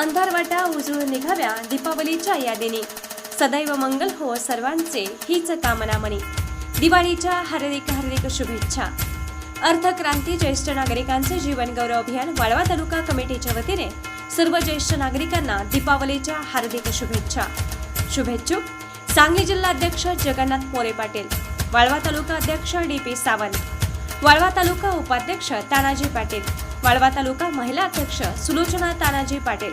अंधारवाटा उजळून निघाव्या दीपावलीच्या यादीने. सदैव मंगल हो सर्वांचे हीच कामना मनी दिवाळीच्या हार्दिक हार्दिक शुभेच्छा. अर्थक्रांती ज्येष्ठ नागरिकांचे जीवन गौरव अभियान वाळवा तालुका कमिटीच्या वतीने सर्व ज्येष्ठ नागरिकांना दीपावलीच्या हार्दिक शुभेच्छा. शुभेच्छुक सांगली जिल्हा अध्यक्ष जगन्नाथ मोरे पाटील वाळवा तालुका अध्यक्ष डी पी सावंत. वाळवा तालुका उपाध्यक्ष तानाजी पाटील. वाळवा तालुका महिला अध्यक्ष सुलोचना तानाजी पाटील.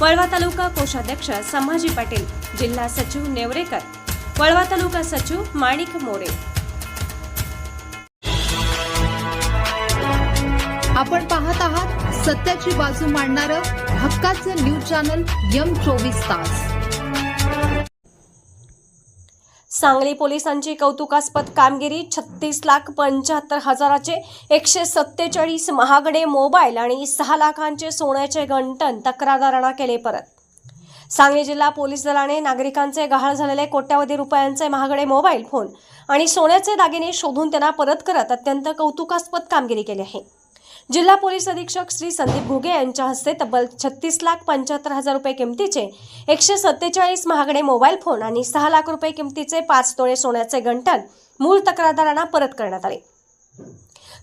वळवा तालुका कोषाध्यक्ष संभाजी पाटील. जिल्हा सचिव नेवरेकर. वळवा तालुका सचिव माणिक मोरे. आपण पाहत आहात सत्याची बाजू मांडणारं हक्काचं न्यूज चॅनल यम चोवीस तास. सांगली पोलिसांची कौतुकास्पद कामगिरी छत्तीस लाख पंच्याहत्तर हजाराचे एकशे सत्तेचाळीस महागडे मोबाईल आणि सहा लाखांचे सोन्याचे गंटन तक्रारदारांना केले परत. सांगली जिल्हा पोलीस दलाने नागरिकांचे गहाळ झालेले कोट्यावधी रुपयांचे महागडे मोबाईल फोन आणि सोन्याचे दागिने शोधून त्यांना परत करत अत्यंत कौतुकास्पद कामगिरी केली आहे. जिल्हा पोलीस अधीक्षक श्री संदीप घुगे यांच्या हस्ते तब्बल छत्तीस लाख पंच्याहत्तर हजार रुपये किमतीचे एकशे सत्तेचाळीस महागडे मोबाईल फोन आणि सहा लाख रुपये किमतीचे पाच तोळे सोन्याचे गंटन मूळ तक्रारदारांना परत करण्यात आले.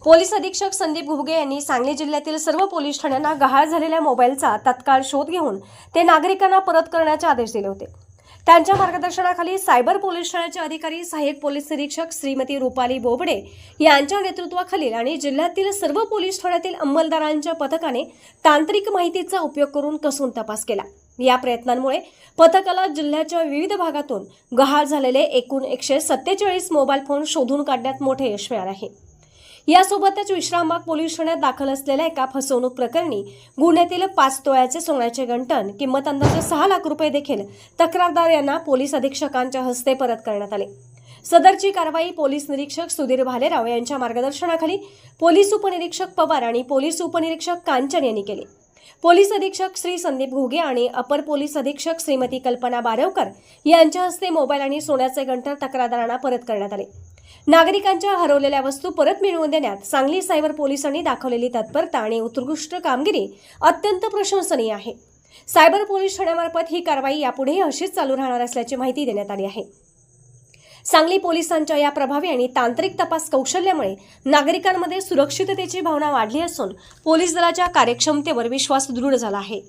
पोलीस अधीक्षक संदीप घुगे यांनी सांगली जिल्ह्यातील सर्व पोलीस ठाण्यांना गहाळ झालेल्या मोबाईलचा तत्काळ शोध घेऊन ते नागरिकांना परत करण्याचे आदेश दिले होते. त्यांच्या मार्गदर्शनाखाली सायबर पोलीस ठाण्याचे अधिकारी सहाय्यक पोलीस निरीक्षक श्रीमती रुपाली बोबडे यांच्या नेतृत्वाखालील आणि जिल्ह्यातील सर्व पोलीस ठाण्यातील अंमलदारांच्या पथकाने तांत्रिक माहितीचा उपयोग करून कसून तपास केला. या प्रयत्नांमुळे पथकाला जिल्ह्याच्या विविध भागातून गहाळ झालेले एकूण एकशे सत्तेचाळीस मोबाईल फोन शोधून काढण्यात मोठे यश मिळाले आहे. यासोबतच विश्रामबाग पोलीस ठाण्यात दाखल असलेल्या एका फसवणूक प्रकरणी गुन्ह्यातील पाच तोळ्याचे सोन्याचे गंटन किंमत अंदाजे सहा लाख रुपये देखील तक्रारदार यांना पोलीस अधीक्षकांच्या हस्ते परत करण्यात आले. सदरची कारवाई पोलीस निरीक्षक सुधीर भालेराव यांच्या मार्गदर्शनाखाली पोलीस उपनिरीक्षक पवार आणि पोलीस उपनिरीक्षक कांचन यांनी केली. पोलीस अधीक्षक श्री संदीप घुगे आणि अपर पोलीस अधीक्षक श्रीमती कल्पना बारवकर यांच्या हस्ते मोबाईल आणि सोन्याचे गंटर तक्रारदारांना परत करण्यात आले. नागरिकांच्या हरवलेल्या वस्तू परत मिळवून देण्यात सांगली सायबर पोलिसांनी दाखवलेली तत्परता आणि उत्कृष्ट कामगिरी अत्यंत प्रशंसनीय आहे. सायबर पोलीस ठाण्यामार्फत ही कारवाई यापुढेही अशीच चालू राहणार असल्याची माहिती देण्यात आली आहे. सांगली पोलिसांच्या या प्रभावी आणि तांत्रिक तपास कौशल्यामुळे नागरिकांमध्ये सुरक्षिततेची भावना वाढली असून पोलीस दलाच्या कार्यक्षमतेवर विश्वास दृढ झाला आहे.